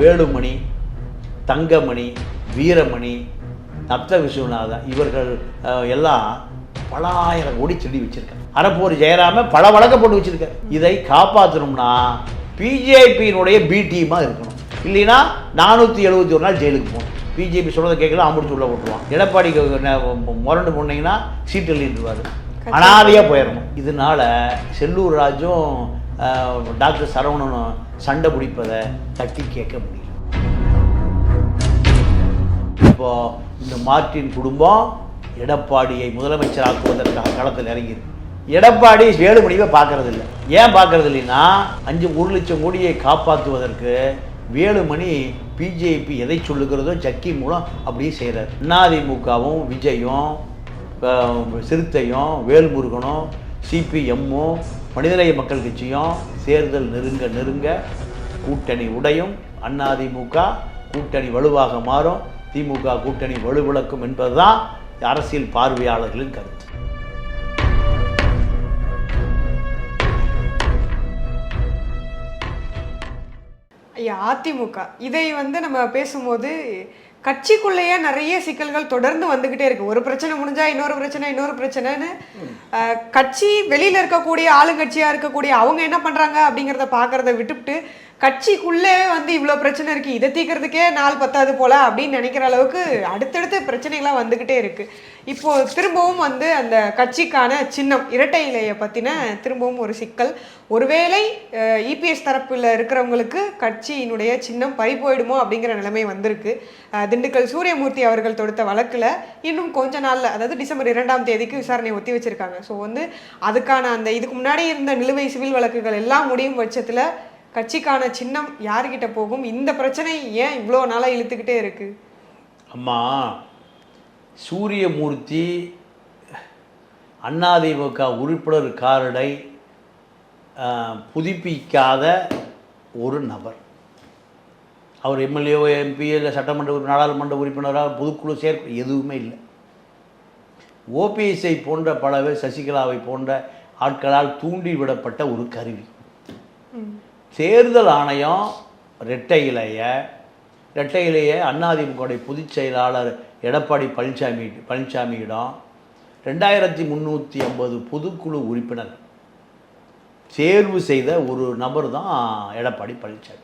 வேலுமணி தங்கமணி வீரமணி நப்த விஸ்வநாதன் இவர்கள் எல்லாம் பல ஆயிரம் கோடி திருடி வச்சிருக்காங்க. அறப்போர் ஜெயராம பல வழக்க போட்டு வச்சிருக்காரு. இதை காப்பாற்றணும்னா பிஜேபியினுடைய பி டீமாக இருக்கணும். இல்லைன்னா நானூற்றி எழுபத்தி ஒரு நாள் ஜெயிலுக்கு போகணும். பிஜேபி சொல்றதை கேட்கல அமுடிச்சு உள்ள விட்டுருவான் எடப்பாடிக்கு ந- முரண்டு போனீங்கன்னா சீட்டு எழுதிடுவார். அனாதையாக போயிடணும். இதனால செல்லூர் ராஜும் டாக்டர் சரவணனும் சண்டை பிடிப்பதை தட்டி கேட்க முடியல. இப்போ இந்த மார்ட்டின் குடும்பம் எடப்பாடியை முதலமைச்சராக்குவதற்காக களத்தில் இறங்கிது எடப்பாடி வேலுமணியை பார்க்கறது இல்லை ஏன் பார்க்கறது இல்லைன்னா அஞ்சு ஒரு லட்சம் கோடியை காப்பாற்றுவதற்கு வேலுமணி பிஜேபி எதை சொல்லுகிறதோ ஜக்கி மூலம் அப்படியே செய்கிறார். அதிமுகவும் விஜயும் சிறுத்தையும் வேல்முருகனும் சிபிஎம்மும் மனிதநேய மக்கள் கட்சியும் தேர்தல் நெருங்க நெருங்க கூட்டணி உடையும். அதிமுக கூட்டணி வலுவாக மாறும். திமுக கூட்டணி வலுவிளக்கும் என்பதுதான் அரசியல் பார்வையாளர்களின் கருத்து. ஐயா அதிமுக. இதை வந்து நம்ம பேசும்போது கட்சிக்குள்ளேயே நிறைய சிக்கல்கள் தொடர்ந்து வந்துகிட்டே இருக்கு. ஒரு பிரச்சனை முடிஞ்சா இன்னொரு பிரச்சனை இன்னொரு பிரச்சனைன்னு கட்சி வெளியில இருக்கக்கூடிய ஆளுங்கட்சியா இருக்கக்கூடிய அவங்க என்ன பண்றாங்க அப்படிங்கிறத பாக்குறத விட்டுவிட்டு கட்சிக்குள்ளே வந்து இவ்வளோ பிரச்சனை இருக்குது இதை தீக்கிறதுக்கே நாள் பத்தாது போல அப்படின்னு நினைக்கிற அளவுக்கு அடுத்தடுத்து பிரச்சனைகளாக வந்துக்கிட்டே இருக்குது இப்போது திரும்பவும் வந்து அந்த கட்சிக்கான சின்னம் இரட்டை இலையை பற்றின திரும்பவும் ஒரு சிக்கல். ஒருவேளை இபிஎஸ் தரப்பில் இருக்கிறவங்களுக்கு கட்சியினுடைய சின்னம் பறி போயிடுமோ அப்படிங்கிற நிலைமை வந்திருக்கு. திண்டுக்கல் சூரியமூர்த்தி அவர்கள் தொடுத்த வழக்கில் இன்னும் கொஞ்ச நாளில் அதாவது டிசம்பர் இரண்டாம் தேதிக்கு விசாரணை ஒத்தி வச்சிருக்காங்க. ஸோ வந்து அதுக்கான அந்த இதுக்கு முன்னாடி இருந்த நிலுவை சிவில் வழக்குகள் எல்லாம் முடியும் பட்சத்தில் கட்சிக்கான சின்னம் யாருக்கிட்ட போகும்? இந்த பிரச்சனை ஏன் இவ்வளோ நாளாக இழுத்துக்கிட்டே இருக்கு? அம்மா சூரியமூர்த்தி அதிமுக உறுப்பினர் கார்டை புதுப்பிக்காத ஒரு நபர். அவர் எம்எல்ஏ எம்பி இல்லை சட்டமன்ற நாடாளுமன்ற உறுப்பினராக பொதுக்குழு சேர்க்க எதுவுமே இல்லை. ஓபிஎஸ்ஐ போன்ற பல பேர் சசிகலாவை போன்ற ஆட்களால் தூண்டி விடப்பட்ட ஒரு கருவி. தேர்தல் ஆணையம் ரெட்டை இலைய ரெட்டை இலைய அதிமுகவுடைய பொதுச் செயலாளர் எடப்பாடி பழனிசாமி பழனிசாமியிடம் ரெண்டாயிரத்தி முந்நூற்றி ஐம்பது பொதுக்குழு உறுப்பினர் தேர்வு செய்த ஒரு நபர் தான் எடப்பாடி பழனிசாமி.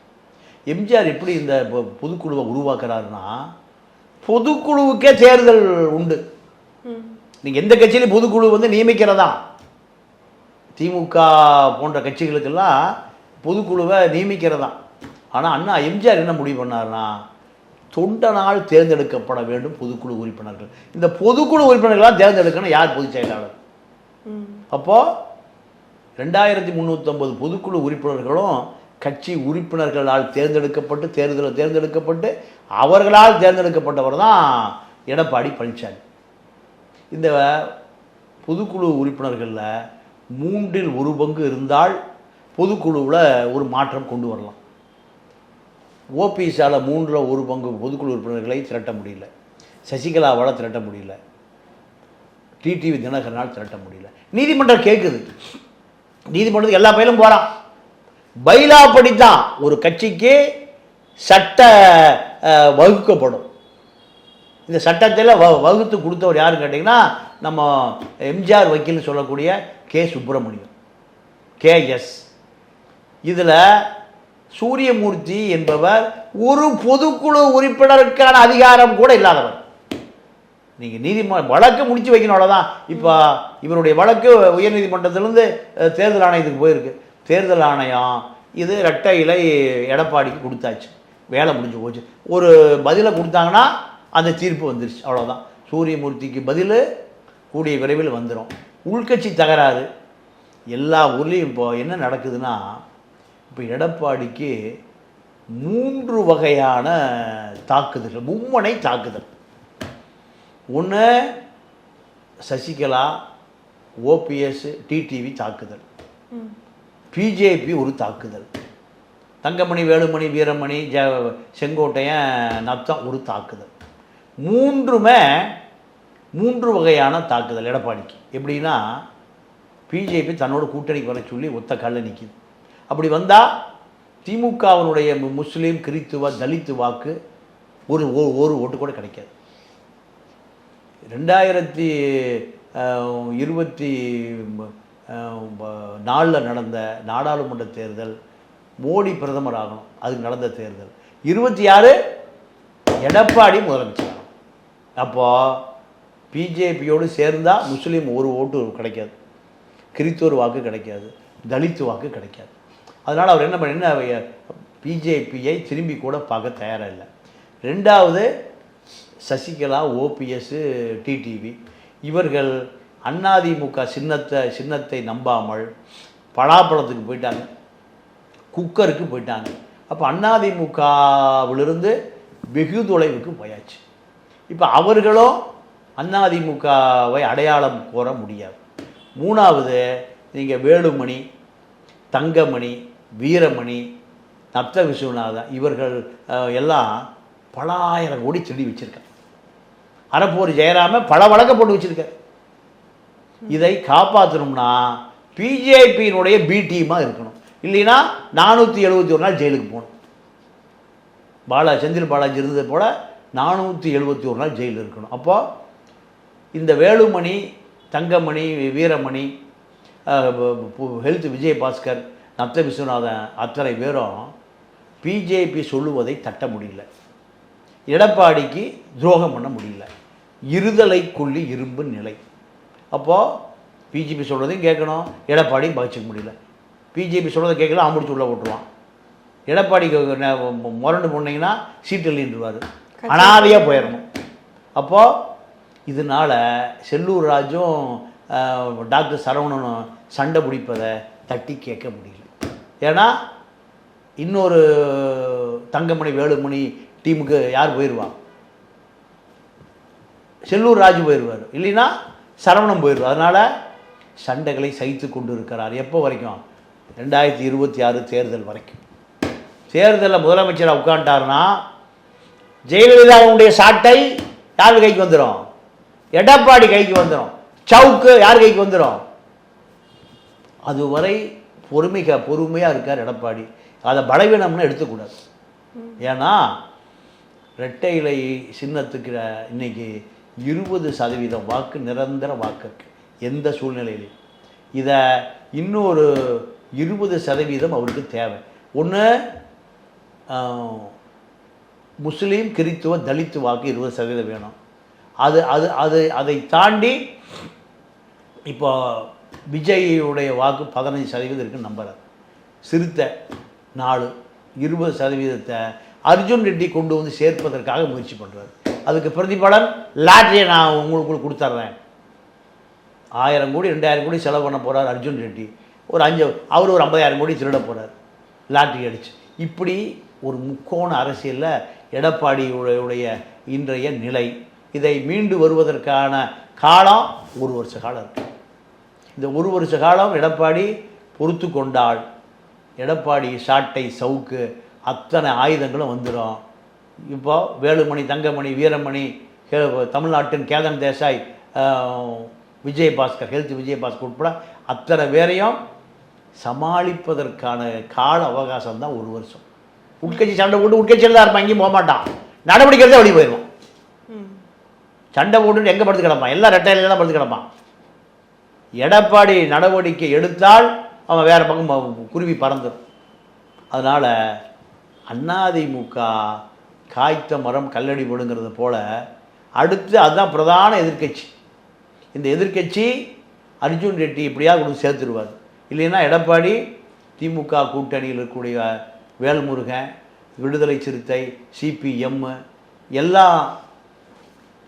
எம்ஜிஆர் எப்படி இந்த பொ- பொதுக்குழுவை உருவாக்குறாருன்னா பொதுக்குழுவுக்கே தேர்தல் உண்டு. நீங்கள் எந்த கட்சியிலையும் பொதுக்குழு வந்து நியமிக்கிறதா? திமுக போன்ற கட்சிகளுக்கெல்லாம் பொதுக்குழுவை நியமிக்கிறதா? ஆனால் அண்ணா எம்ஜிஆர் என்ன முடிவு பண்ணார்னா தொண்டனால் தேர்ந்தெடுக்கப்பட வேண்டும் பொதுக்குழு உறுப்பினர்கள். இந்த பொதுக்குழு உறுப்பினர்களாக தேர்ந்தெடுக்கணும் யார் பொதுச் செயலாளர்? அப்போது ரெண்டாயிரத்தி முந்நூற்றம்பது பொதுக்குழு உறுப்பினர்களும் கட்சி உறுப்பினர்களால் தேர்ந்தெடுக்கப்பட்டு தேர்தலில் தேர்ந்தெடுக்கப்பட்டு அவர்களால் தேர்ந்தெடுக்கப்பட்டவர் தான் எடப்பாடி பழனிசாமி இந்த பொதுக்குழு உறுப்பினர்களில் மூன்றில் ஒரு பங்கு இருந்தால் பொதுக்குழுவில் ஒரு மாற்றம் கொண்டு வரலாம். ஓபிஎஸால் மூன்றில் ஒரு பங்கு பொதுக்குழு உறுப்பினர்களை திரட்ட முடியல. சசிகலாவால் திரட்ட முடியல. டிடிவி தினகரனால் திரட்ட முடியல. நீதிமன்றம் கேட்குது நீதிமன்றத்துக்கு எல்லா பயிலும் போகிறான் பைலா படித்தான். ஒரு கட்சிக்கு சட்ட வகுக்கப்படும். இந்த சட்டத்தில் வ வகுத்து கொடுத்தவர் யாருன்னு கேட்டிங்கன்னா நம்ம எம்ஜிஆர் வக்கீல்னு சொல்லக்கூடிய கே சுப்பிரமணியம். கேஎஸ் இதில் சூரியமூர்த்தி என்பவர் ஒரு பொதுக்குழு உறுப்பினருக்கான அதிகாரம் கூட இல்லாதவர். நீங்கள் நீதிம வழக்கு முடிச்சு வைக்கணும் அவ்வளோதான் இப்போ இவருடைய வழக்கு உயர்நீதிமன்றத்திலேருந்து தேர்தல் ஆணையத்துக்கு போயிருக்கு. தேர்தல் ஆணையம் இது ரெட்டை இலை எடப்பாடிக்கு கொடுத்தாச்சு. வேலை முடிஞ்சு போச்சு. ஒரு பதிலை கொடுத்தாங்கன்னா அந்த தீர்ப்பு வந்துருச்சு. அவ்வளோதான் சூரியமூர்த்திக்கு பதில் கூடிய விரைவில் வந்துடும் உள்கட்சி தகராறு. எல்லா ஊர்லேயும் இப்போ என்ன நடக்குதுன்னா இப்போ எடப்பாடிக்கு மூன்று வகையான தாக்குதல் மும்மனை தாக்குதல். ஒன்று சசிகலா ஓபிஎஸ் டிடிவி தாக்குதல். பிஜேபி ஒரு தாக்குதல். தங்கமணி வேலுமணி வீரமணி ஜ செங்கோட்டையன் நத்தம் ஒரு தாக்குதல். மூன்றுமே மூன்று வகையான தாக்குதல் எடப்பாடிக்கு. எப்படின்னா பிஜேபி தன்னோட கூட்டணிக்கு வர சொல்லி ஒத்த கல்ல நிற்கிது அப்படி வந்தால் திமுகவினுடைய முஸ்லீம் கிறித்துவ தலித்து வாக்கு ஒரு ஒரு- ஒரு ஓட்டு கூட கிடைக்காது. ரெண்டாயிரத்தி இருபத்தி நாலில் நடந்த நாடாளுமன்ற தேர்தல் மோடி பிரதமர் ஆகணும். அதுக்கு நடந்த தேர்தல். இருபத்தி ஆறு எடப்பாடி முதலமைச்சர். அப்போது பிஜேபியோடு சேர்ந்தால் முஸ்லீம் ஒரு ஓட்டு கிடைக்காது. கிறித்தோர் வாக்கு கிடைக்காது. தலித்து வாக்கு கிடைக்காது. அதனால் அவர் என்ன பண்ண பிஜேபியை திரும்பி கூட பார்க்க தயாராக இல்லை. ரெண்டாவது சசிகலா ஓபிஎஸ் டிடிவி இவர்கள் அண்ணாதிமுக சின்னத்தை சின்னத்தை நம்பாமல் பலாப்பழத்துக்கு போயிட்டாங்க. குக்கருக்கு போயிட்டாங்க. அப்போ அண்ணாதிமுகவிலிருந்து வெகு தொலைவுக்கு போயாச்சு. இப்போ அவர்களும் அதிமுகவை அடையாளம் கோர முடியாது. மூணாவது நீங்கள் வேலுமணி தங்கமணி வீரமணி தப்த விஸ்வநாதன் இவர்கள் எல்லாம் பல ஆயிரம் கோடி செடி வச்சுருக்காங்க அறப்போர் ஜெயராம பல வழக்க போட்டு வச்சிருக்காரு. இதை காப்பாற்றணும்னா பிஜேபியினுடைய பி டீமாக இருக்கணும். இல்லைன்னா நானூற்றி எழுபத்தி ஒரு நாள் ஜெயிலுக்கு போகணும். பாலா செந்தில் பாலாஜி இருந்தது போல் நானூற்றி எழுபத்தி ஒரு நாள் ஜெயிலில் இருக்கணும். அப்போது இந்த வேலுமணி தங்கமணி வீரமணி ஹெல்த் விஜயபாஸ்கர் நத்த விஸ்வநாதன் அத்தனை பேரும் பிஜேபி சொல்லுவதை தட்ட முடியல. எடப்பாடிக்கு துரோகம் பண்ண முடியல. இருதலை கொள்ளி இரும்பு நிலை. அப்போது பிஜேபி சொல்கிறதையும் கேட்கணும். எடப்பாடியும் பகிச்சிக்க முடியல. பிஜேபி சொல்கிறத கேட்கல ஆம்பிடிச்சு உள்ளே விட்டுருவான் எடப்பாடிக்கு ந- முரண்டு போனீங்கன்னா சீட்டு இல்லைன்றுவார் அனாதையாக போயிடணும். அப்போது இதனால் செல்லூர் ராஜும் டாக்டர் சரவணனும் சண்டை பிடிப்பதை தட்டி கேட்க முடியல. ஏன்னா இன்னொரு தங்கமணி வேலுமணி டீமுக்கு யார் போயிடுவான் செல்லூர் ராஜு போயிடுவார் இல்லைன்னா சரவணம் போயிடுவார் அதனால் சண்டைகளை சகித்து கொண்டு இருக்கிறார் எப்போ வரைக்கும்? ரெண்டாயிரத்தி இருபத்தி ஆறு தேர்தல் வரைக்கும். தேர்தலில் முதலமைச்சராக உட்காந்துட்டாருன்னா ஜெயலலிதாவுடைய சாட்டை யார் கைக்கு வந்துடும் எடப்பாடி கைக்கு வந்துடும் சவுக்கு யார் கைக்கு வந்துடும் அதுவரை பொறுமைக பொறுமையாக இருக்கார் எடப்பாடி. அதை பலவீனம்னு எடுத்துக்கூடாது. ஏன்னா ரெட்டை இலை சின்னத்துக்கு இன்னைக்கு இருபது சதவீதம் வாக்கு நிரந்தர வாக்கு எந்த சூழ்நிலையிலையும். இதை இன்னொரு இருபது சதவீதம் அவருக்கு தேவை. ஒன்று முஸ்லீம் கிறித்துவ தலித்து வாக்கு இருபது சதவீதம் வேணும். அது அது அது அதை தாண்டி இப்போ விஜயுடைய வாக்கு பதினஞ்சு சதவீதம் இருக்குன்னு நம்புகிறார் சிறுத்தை நாலு இருபது சதவீதத்தை அர்ஜுன் ரெட்டி கொண்டு வந்து சேர்ப்பதற்காக முயற்சி பண்ணுறாரு அதுக்கு பிரதிபலன் லாட்ரியை நான் உங்களுக்கு கொடுத்துட்றேன் ஆயிரம் கோடி ரெண்டாயிரம் கோடி செலவு பண்ண போகிறார் அர்ஜுன் ரெட்டி. ஒரு அஞ்சு அவர் ஒரு ஐம்பதாயிரம் கோடி திருட போகிறார் லாட்ரி அடிச்சு. இப்படி ஒரு முக்கோண அரசியலில் எடப்பாடியுடைய இன்றைய நிலை. இதை மீண்டு வருவதற்கான காலம் ஒரு வருஷ காலம் இருக்குது இந்த ஒரு வருஷ காலம் எடப்பாடி பொறுத்து கொண்டால் எடப்பாடி சாட்டை சவுக்கு அத்தனை ஆயுதங்களும் வந்துடும் இப்போ வேலுமணி தங்கமணி வீரமணி தமிழ்நாட்டின் கேதன் தேசாய் விஜயபாஸ்கர் ஹெல்த் விஜயபாஸ்கர் உட்பட அத்தனை பேரையும் சமாளிப்பதற்கான கால அவகாசம் தான் ஒரு வருஷம். உட்கட்சி சண்டை போட்டு உட்கட்சியில் தான் இருப்பான் எங்கேயும் போக மாட்டான் நடவடிக்கை எடுத்தா வெளியே போயிடுவான். சண்டை போட்டுட்டு எங்கே படுத்து கிடப்பான்? எல்லாம் ரெட்டையில தான் படுத்து கிடப்பான். எடப்பாடி நடவடிக்கை எடுத்தால் அவன் வேறு பக்கம் குருவி பறந்துடும் அதனால் அதிமுக காய்த்த மரம் கல்லடி போடுங்கிறது போல் அடுத்து அதுதான் பிரதான எதிர்க்கட்சி. இந்த எதிர்க்கட்சி அர்ஜுன் ரெட்டி எப்படியாவது கொண்டு சேர்த்துருவார். இல்லைன்னா எடப்பாடி திமுக கூட்டணியில் இருக்கக்கூடிய வேல்முருகன் விடுதலை சிறுத்தை சிபிஎம் எல்லாம்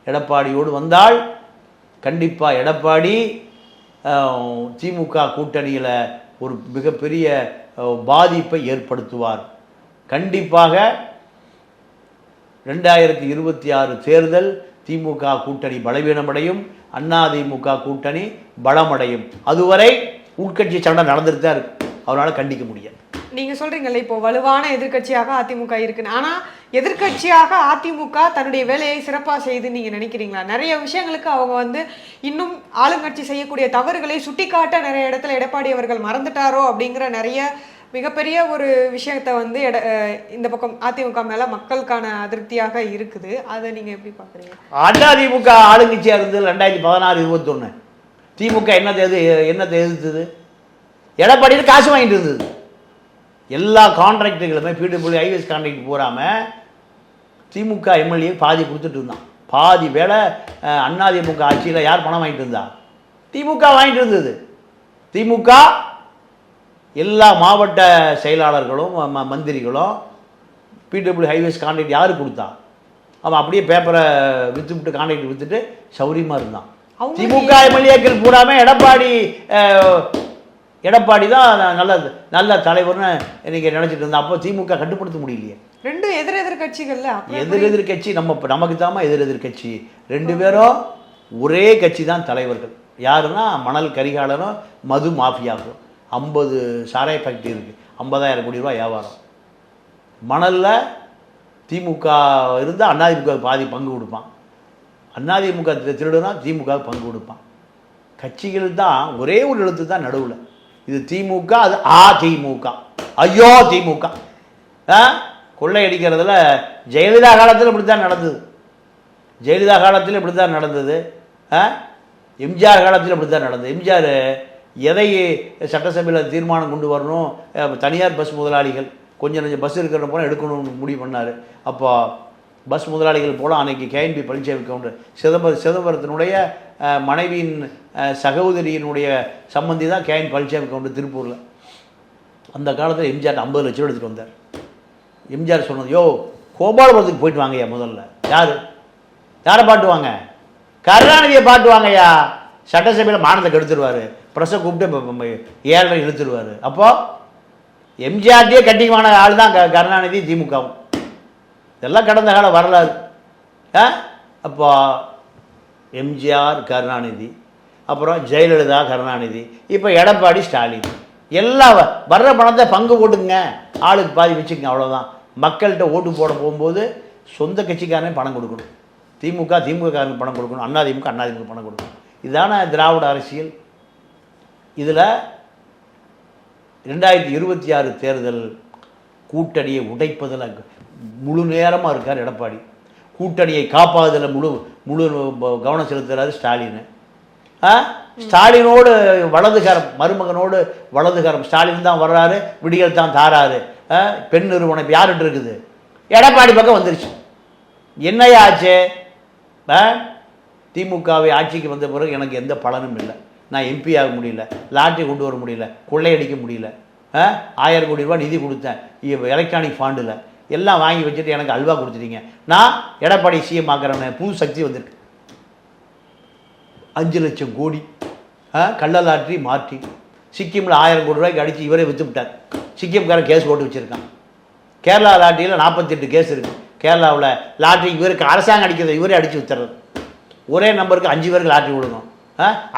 எடப்பாடியோடு வந்தால் கண்டிப்பாக எடப்பாடி திமுக கூட்டணியில் ஒரு மிகப்பெரிய பாதிப்பை ஏற்படுத்துவார். கண்டிப்பாக ரெண்டாயிரத்தி இருபத்தி ஆறு தேர்தல் திமுக கூட்டணி பலவீனமடையும் அதிமுக கூட்டணி பலமடையும். அதுவரை உட்கட்சி சண்டை நடந்துட்டு தான் இருக்கு. அவரால் கண்டிக்க முடியாது நீங்க சொல்றீங்கல்ல இப்போ வலுவான எதிர்க்கட்சியாக அதிமுக இருக்குன்னு. ஆனா எதிர்க்கட்சியாக அதிமுக தன்னுடைய வேலையை சிறப்பாக செய்து நீங்க நினைக்கிறீங்களா? நிறைய விஷயங்களுக்கு அவங்க வந்து இன்னும் ஆளுங்கட்சி செய்யக்கூடிய தவறுகளை சுட்டிக்காட்ட நிறைய இடத்துல எடப்பாடி அவர்கள் மறந்துட்டாரோ அப்படிங்கிற நிறைய மிகப்பெரிய ஒரு விஷயத்த வந்து எட இந்த பக்கம் அதிமுக மேல மக்களுக்கான அதிருப்தியாக இருக்குது. அதை நீங்க எப்படி பாக்குறீங்க அதிமுக ஆளுங்கட்சியா இருந்தது ரெண்டாயிரத்தி பதினாறு இருபத்தொன்னு. திமுக என்ன எது என்ன எதிர்த்தது எடப்பாடியில் காசு வாங்கிட்டு இருந்தது. எல்லா கான்ட்ராக்டுகளுமே பிடபிள்யூ ஐவிஎஸ் கான்ட்ராக்ட் போகாமல் திமுக எம்எல்ஏ பாதி கொடுத்துட்டு இருந்தான். பாதி வேலை அஹ், அதிமுக ஆட்சியில் யார் பணம் வாங்கிட்டு இருந்தா? திமுக வாங்கிட்டு இருந்தது. திமுக எல்லா மாவட்ட செயலாளர்களும் மந்திரிகளும் பிடபிள்யூ ஹைவேஸ் கான்ட்ராக்ட் யார் கொடுத்தா? அவன் அப்படியே பேப்பரை விற்று விட்டு கான்ட்ராக்ட் விற்றுட்டு சௌரியமாக இருந்தான். திமுக எம்எல்ஏக்கள் பூராமே எடப்பாடி எடப்பாடி தான் நல்ல நல்ல தலைவர்னு இன்னைக்கு நினச்சிட்டு இருந்தான் அப்போ திமுக கட்டுப்படுத்த முடியலையே. ரெண்டு எதிர் எதிர் கட்சிகள்ல. எதிர் எதிர் கட்சி நம்ம நமக்கு தாமா எதிர் எதிர் கட்சி. ரெண்டு பேரும் ஒரே கட்சி தான் தலைவர்கள். யாருன்னா மணல் கரிகாலனும் மது மாஃபியாவும் ஐம்பது சாராய ஃபேக்ட்ரி இருக்குது ஐம்பதாயிரம் கோடி ரூபாய் வியாபாரம். மணலில் திமுக இருந்தால் அதிமுக பாதி பங்கு கொடுப்பான். அதிமுக திருடுனா திமுக பங்கு கொடுப்பான். கட்சிகள் தான் ஒரே ஒரு எழுத்து தான் நடுவில். இது திமுக அது அதிமுக. ஐயோ திமுக ஆ? கொள்ளையடிக்கிறதுல ஜெயலலிதா காலத்தில் இப்படி தான் நடந்தது. ஜெயலலிதா காலத்தில் இப்படி தான் நடந்தது. ஆ? எம்ஜிஆர் காலத்தில் இப்படி தான் நடந்தது. எம்ஜிஆர் எதை சட்டசபையில் தீர்மானம் கொண்டு வரணும்? தனியார் பஸ் முதலாளிகள். கொஞ்சம் கொஞ்சம் பஸ் இருக்கிற போனால் எடுக்கணும்னு முடிவு பண்ணார். அப்போ பஸ் முதலாளிகள் போல அன்னைக்கு கேஎன்பி பழனிசாமி கவுண்டர் சிதம்பரம் சிதம்பரத்தினுடைய மனைவியின் சகோதரியினுடைய சம்பந்தி தான் கேஎன் பழனிசாமி கவுண்டர் திருப்பூரில். அந்த காலத்தில் எம்ஜிஆர் ஐம்பது லட்சம் எடுத்துகிட்டு வந்தார். எம்ஜிஆர் சொன்னது யோ கோபாலபுரத்துக்கு போயிட்டு வாங்கய்யா முதல்ல. யார்? யாரை பாட்டுவாங்க கருணாநிதியை பாட்டுவாங்கய்யா சட்டசபையில் மானத்தை கெடுத்துருவார். ப்ரெஸ்ஸை கூப்பிட்டு ஏழரை இழுத்துருவார். அப்போது எம்ஜிஆர்டியே கட்டிக்குவான ஆள் தான் க கருணாநிதி திமுகவும். இதெல்லாம் கடந்த கால வரலாறு. ஆ? அப்போ எம்ஜிஆர் கருணாநிதி அப்புறம் ஜெயலலிதா கருணாநிதி இப்போ எடப்பாடி ஸ்டாலின். எல்லா வ- வர்ற பணத்தை பங்கு போட்டுங்க. ஆளுக்கு பாதி வச்சுக்கங்க அவ்வளோதான் மக்கள்கிட்ட ஓட்டு போட போகும்போது சொந்த கட்சிக்காரனே பணம் கொடுக்கணும். திமுக திமுகக்காரனுக்கு பணம் கொடுக்கணும். அண்ணா திமுக அண்ணா திமுக பணம் கொடுக்கணும். இதுதான திராவிட அரசியல். இதில் ரெண்டாயிரத்தி இருபத்தி ஆறு தேர்தல் கூட்டணியை உடைப்பதில் முழு நேரமாக இருக்கார் எடப்பாடி. கூட்டணியை காப்பாததில் முழு முழு கவனம் செலுத்துறாரு ஸ்டாலின். ஆ? ஸ்டாலினோடு வலதுகரம் மருமகனோடு வலதுகரம். ஸ்டாலின் தான் வர்றாரு விடியல் தான் தாராரு. ஆ, பெண் நிறுவனம் இப்போ யார்கிட்ட இருக்குது? எடப்பாடி பக்கம் வந்துருச்சு. என்னையா ஆச்சு? ஆ? திமுகவை ஆட்சிக்கு வந்த பிறகு எனக்கு எந்த பலனும் இல்லை. நான் எம்பி ஆக முடியல லாட்டரி கொண்டு வர முடியல கொள்ளையடிக்க முடியல. ஆயிரம் கோடி ரூபாய் நிதி கொடுத்தேன் எலக்ட்ரானிக் ஃபாண்டில் எல்லாம் வாங்கி வச்சுட்டு எனக்கு அல்வா கொடுத்துட்டீங்க. நான் எடப்பாடி சிஎம் ஆக்குறேன்னு புது சக்தி வந்திருக்கு. அஞ்சு லட்சம் கோடி ஆ, கள்ள லாட்ரி மாற்றி சிக்கிமில் ஆயிரம் கோடி ரூபாய்க்கு அடித்து இவரே விற்று விட்டார். சிக்கிம்காரன் கேஸ் போட்டு வச்சுருக்கான். கேரளா லாட்டரியில் நாற்பத்தெட்டு கேஸ் இருக்குது கேரளாவில் லாட்ரி இவருக்கு அரசாங்கம் அடிக்கிறத இவரே அடித்து வித்துறது ஒரே நம்பருக்கு அஞ்சு பேருக்கு லாட்ரி விழுகும்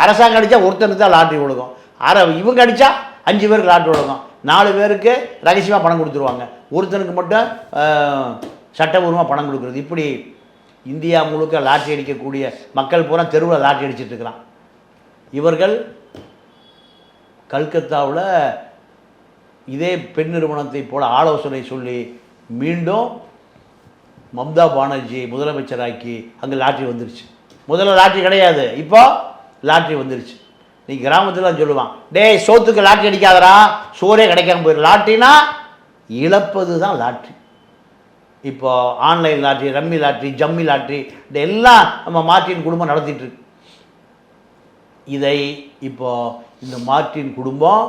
அரசாங்கம் அடித்தா ஒருத்தனுக்கு தான் லாட்ரி விழுகும் அரை இவங்க அடித்தா அஞ்சு பேருக்கு லாட்ரி விழுகும் நாலு பேருக்கு ரகசியமாக பணம் கொடுத்துருவாங்க. ஒருத்தனுக்கு மட்டும் சட்டபூர்வமாக பணம் கொடுக்குறது. இப்படி இந்தியா முழுக்க லாட்ரி அடிக்கக்கூடிய மக்கள் பூரா தெருவில் லாட்ரி அடிச்சிட்டு இருக்கிறான். இவர்கள் கல்கத்தாவில் இதே பெண் நிறுவனத்தை போல ஆலோசனை சொல்லி மீண்டும் மம்தா பானர்ஜி முதலமைச்சராக்கி அங்கே லாட்ரி வந்துருச்சு. முதல்ல லாட்ரி கிடையாது. இப்போ லாட்ரி வந்துருச்சு. நீ கிராமத்தில் சொல்லுவான் டேய் சோத்துக்கு லாட்ரி அடிக்காதரா சோறே கிடைக்காம போயிடும் லாட்ரினா இழப்பது தான் லாட்ரி இப்போ ஆன்லைன் லாட்ரி ரம்மி லாட்ரி ஜம்மி லாட்ரி இந்த எல்லாம் நம்ம மார்ட்டின் குடும்பம் நடத்திட்டுருக்கு இதை இப்போ இந்த மார்ட்டின் குடும்பம்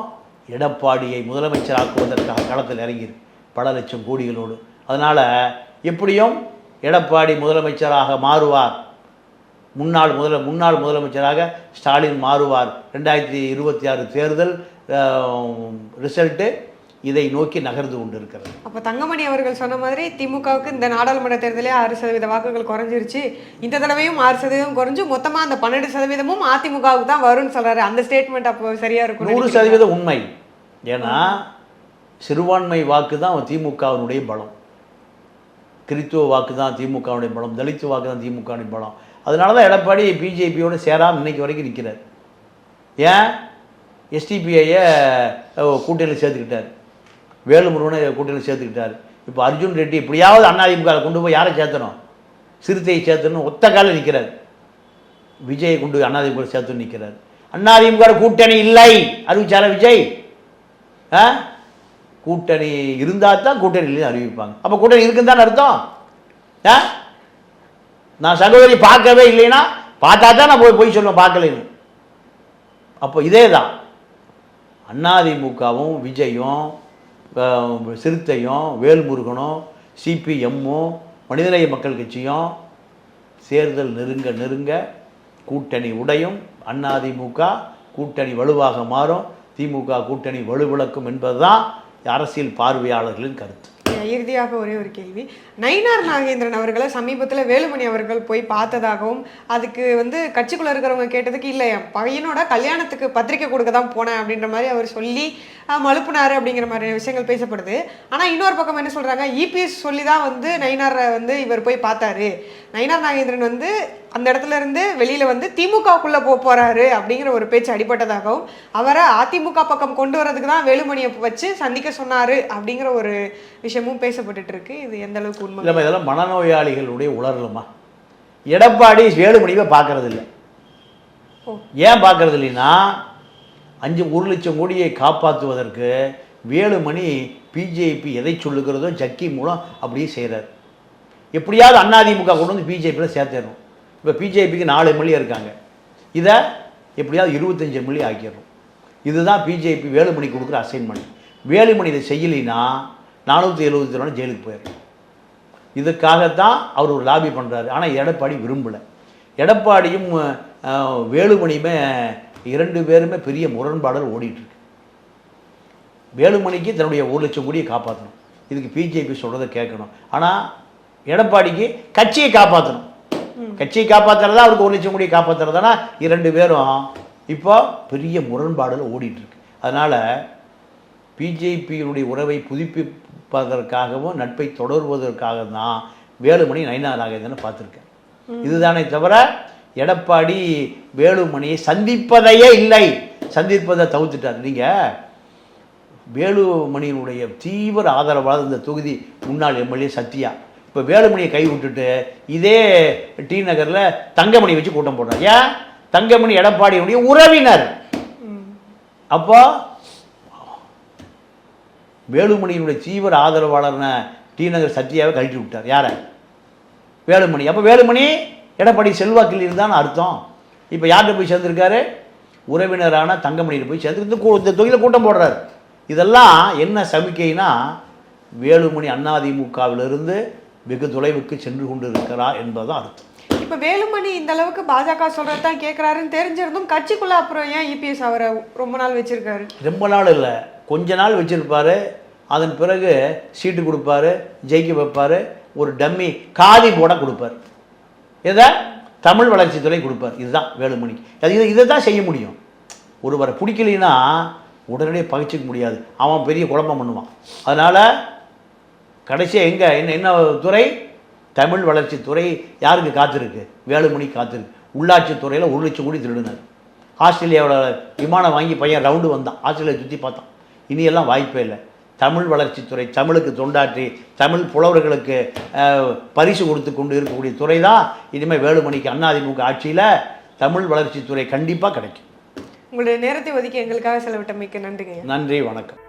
எடப்பாடியை முதலமைச்சராக்குவதற்காக களத்தில் இறங்கியிருக்கு பல லட்சம் கோடிகளோடு. அதனால் எப்படியும் எடப்பாடி முதலமைச்சராக மாறுவார். முன்னாள் முதல முன்னாள் முதலமைச்சராக ஸ்டாலின் மாறுவார். ரெண்டாயிரத்தி இருபத்தி ஆறு தேர்தல் ரிசல்ட்டு இதை நோக்கி நகர்ந்து கொண்டிருக்கிறது. அப்ப தங்கமணி அவர்கள் சொன்ன மாதிரி திமுகவுக்கு இந்த நாடாளுமன்ற தேர்தலே ஆறு சதவீத வாக்குகள் குறைஞ்சிருச்சு. இந்த தடவையும் ஆறு சதவீதம் குறைஞ்சு மொத்தமா அந்த பன்னெண்டு சதவீதமும் அதிமுகவுக்கு தான் வரும்னு சொல்றாரு. அந்த ஸ்டேட்மெண்ட் அப்போ சரியா இருக்கும் நூறு சதவீதம் உண்மை. ஏன்னா சிறுபான்மை வாக்கு தான் திமுகவினுடைய பலம். கிறித்துவ வாக்கு தான் திமுகவுடைய பலம். தலித்து வாக்கு தான் திமுகவுடைய பலம். அதனால தான் எடப்பாடி பிஜேபியோட சேராமல் இன்றைக்கி வரைக்கும் நிற்கிறார் ஏன்? எஸ்டிபிஐயை கூட்டணியில் சேர்த்துக்கிட்டார். வேலுமுருகனை கூட்டணியில் சேர்த்துக்கிட்டார். இப்போ அர்ஜுன் ரெட்டி இப்படியாவது அதிமுக கொண்டு போய் யாரை சேர்த்தணும்? சிறுத்தையை சேர்த்தணும் ஒத்த காலில் நிற்கிறார் விஜயை கொண்டு போய் அதிமுக சேர்த்து நிற்கிறார் அதிமுக கூட்டணி இல்லை. அறிவிச்சாரா விஜய்? ஆ? கூட்டணி இருந்தால் தான் கூட்டணி இல்லைன்னு அறிவிப்பாங்க. அப்போ கூட்டணி இருக்குன்னு தானே அர்த்தம். ஆ? நான் சகோதரி பார்க்கவே இல்லைன்னா பார்த்தா தான் நான் போய் போய் சொல்லுவேன் பார்க்கலன்னு. அப்போ இதே தான் அதிமுகவும் விஜயும் சிறுத்தையும் வேல்முருகனும் சிபிஎம்மும் மனிதநேய மக்கள் கட்சியும் தேர்தல் நெருங்க நெருங்க கூட்டணி உடையும். அதிமுக கூட்டணி வலுவாக மாறும். திமுக கூட்டணி வலுவிளக்கும் என்பதுதான் அரசியல் பார்வையாளர்களின் கருத்து. இறுதியாக ஒரே ஒரு கேள்வி. நயினார் நாகேந்திரன் அவர்களை சமீபத்தில் வேலுமணி அவர்கள் போய் பார்த்ததாகவும் அதுக்கு வந்து கட்சிக்குள்ள இருக்கிறவங்க கேட்டதுக்கு இல்லை என் பையனோட கல்யாணத்துக்கு பத்திரிக்கை கொடுக்க தான் போனேன் அப்படின்ற மாதிரி அவர் சொல்லி ஆஹ், மழுப்புனாரு அப்படிங்கிற மாதிரி விஷயங்கள் பேசப்படுது. ஆனால் இன்னொரு பக்கம் என்ன சொல்கிறாங்க இபிஎஸ் சொல்லி தான் வந்து நயினாரை வந்து இவர் போய் பார்த்தாரு. நயினார் நாகேந்திரன் வந்து அந்த இடத்துல இருந்து வெளியில் வந்து திமுகவுக்குள்ள போக போகிறாரு அப்படிங்கிற ஒரு பேச்சு அடிபட்டதாகவும் அவரை அதிமுக பக்கம் கொண்டு வரதுக்கு தான் வேலுமணியை வச்சு சந்திக்க சொன்னார் அப்படிங்கிற ஒரு விஷயம் விஷயமும் பேசப்பட்டுட்டு இருக்கு இது எந்த அளவுக்கு உண்மை? இல்லைம்மா இதெல்லாம் மனநோயாளிகளுடைய உணர்வுமா எடப்பாடி வேலுமணிவை பார்க்கறது இல்லை. ஏன் பார்க்கறது இல்லைன்னா அஞ்சு ஒரு லட்சம் கோடியை காப்பாற்றுவதற்கு வேலுமணி பிஜேபி எதை சொல்லுகிறதோ ஜக்கி மூலம் அப்படியே செய்கிறார் எப்படியாவது அதிமுக கொண்டு வந்து பிஜேபியில் சேர்த்திடணும். இப்போ பிஜேபிக்கு நாலு எம்எல்ஏ இருக்காங்க. இதை எப்படியாவது இருபத்தஞ்சு எம்எல்ஏ ஆக்கிடணும். இதுதான் பிஜேபி வேலுமணி கொடுக்குற அசைன்மெண்ட் வேலுமணி இதை செய்யலைன்னா நானூற்றி எழுபத்தி ரெண்டு ஜெயிலுக்கு போயிடும் இதுக்காகத்தான் அவர் ஒரு லாபி பண்ணுறாரு ஆனால் எடப்பாடி விரும்பலை. எடப்பாடியும் வேலுமணியுமே இரண்டு பேருமே பெரிய முரண்பாடல் ஓடிட்டுருக்கு. வேலுமணிக்கு தன்னுடைய ஒரு லட்சம் கோடியை காப்பாற்றணும் இதுக்கு பிஜேபி சொல்கிறத கேட்கணும். ஆனால் எடப்பாடிக்கு கட்சியை காப்பாற்றணும் கட்சியை காப்பாற்றுறதா அவருக்கு ஒரு லட்சம் கோடியை காப்பாற்றுறதுனா இரண்டு பேரும். இப்போ பெரிய முரண்பாடில் ஓடிட்டுருக்கு. அதனால் பிஜேபியினுடைய உறவை புதுப்பிப்பதற்காகவும் நட்பை தொடர்வதற்காக தான் வேலுமணி நயினா நாகேந்திரன் பார்த்துருக்கேன் இதுதானே தவிர எடப்பாடி வேலுமணியை சந்திப்பதையே இல்லை. சந்திப்பதை தவிர்த்துட்டார். நீங்கள் வேலுமணியினுடைய தீவிர ஆதரவாளர் இந்த தொகுதி முன்னாள் எம்எல்ஏ சத்யா. இப்போ வேலுமணியை கை விட்டுட்டு இதே டி நகரில் தங்கமணி வச்சு கூட்டம் போடுறார். ஏன்? தங்கமணி எடப்பாடியினுடைய உறவினர். அப்போ வேலுமணியினுடைய தீவிர ஆதரவாளர்ன டி நகர் சத்யாவை கழட்டி விட்டார். யாரை? வேலுமணி. அப்போ வேலுமணி எடப்பாடி செல்வாக்கில் இருந்தான்னு அர்த்தம். இப்போ யார்கிட்ட போய் சேர்ந்துருக்காரு? உறவினரான தங்கமணியில் போய் சேர்ந்து இந்த தொகுதியில் கூட்டம் போடுறாரு. இதெல்லாம் என்ன சமிக்கைனா வேலுமணி அதிமுகவிலிருந்து வெகு தொலைவுக்கு சென்று கொண்டு இருக்கிறார் என்பதுதான் அர்த்தம். இப்ப வேலுமணி இந்த அளவுக்கு பாஜக சொல்றது தான் கேட்கறாருன்னு தெரிஞ்சிருந்தும் கட்சிக்குள்ள அப்புறம் ஏன் இபிஎஸ் அவரை ரொம்ப நாள் வச்சிருக்காரு? ரொம்ப நாள் இல்லை. கொஞ்ச நாள் வச்சிருப்பார். அதன் பிறகு சீட்டு கொடுப்பாரு ஜெயிக்க வைப்பாரு ஒரு டம்மி காதி போட கொடுப்பார். இதை தமிழ் வளர்ச்சித்துறை கொடுப்பார். இதுதான் வேலுமணிக்கு அது இது இதை தான் செய்ய முடியும். ஒருவரை பிடிக்கலைன்னா உடனடியே பகிச்சிக்க முடியாது. அவன் பெரிய குழப்பம் பண்ணுவான். அதனால் கடைசியாக எங்கே என்ன என்ன துறை? தமிழ் வளர்ச்சித்துறை யாருக்கு காத்திருக்கு? வேலுமணி காத்திருக்கு. உள்ளாட்சித்துறையில் ஒரு லட்சம் கோடி திருடினார். ஆஸ்திரேலியாவோட விமானம் வாங்கி பையன் ரவுண்டு வந்தான். ஆஸ்திரேலியா சுற்றி பார்த்தான். இனியெல்லாம் வாய்ப்பே இல்லை. தமிழ் வளர்ச்சித்துறை தமிழுக்கு தொண்டாற்றி தமிழ் புலவர்களுக்கு பரிசு கொடுத்து கொண்டு இருக்கக்கூடிய துறை தான் இனிமேல் வேலுமணிக்கு அதிமுக ஆட்சியில் தமிழ் வளர்ச்சித்துறை கண்டிப்பாக கிடைக்கும். உங்களுடைய நேரத்தை ஒதுக்கி எங்களுக்காக செலவிட்டமைக்கு நன்றிங்க ஐயா. நன்றி வணக்கம்.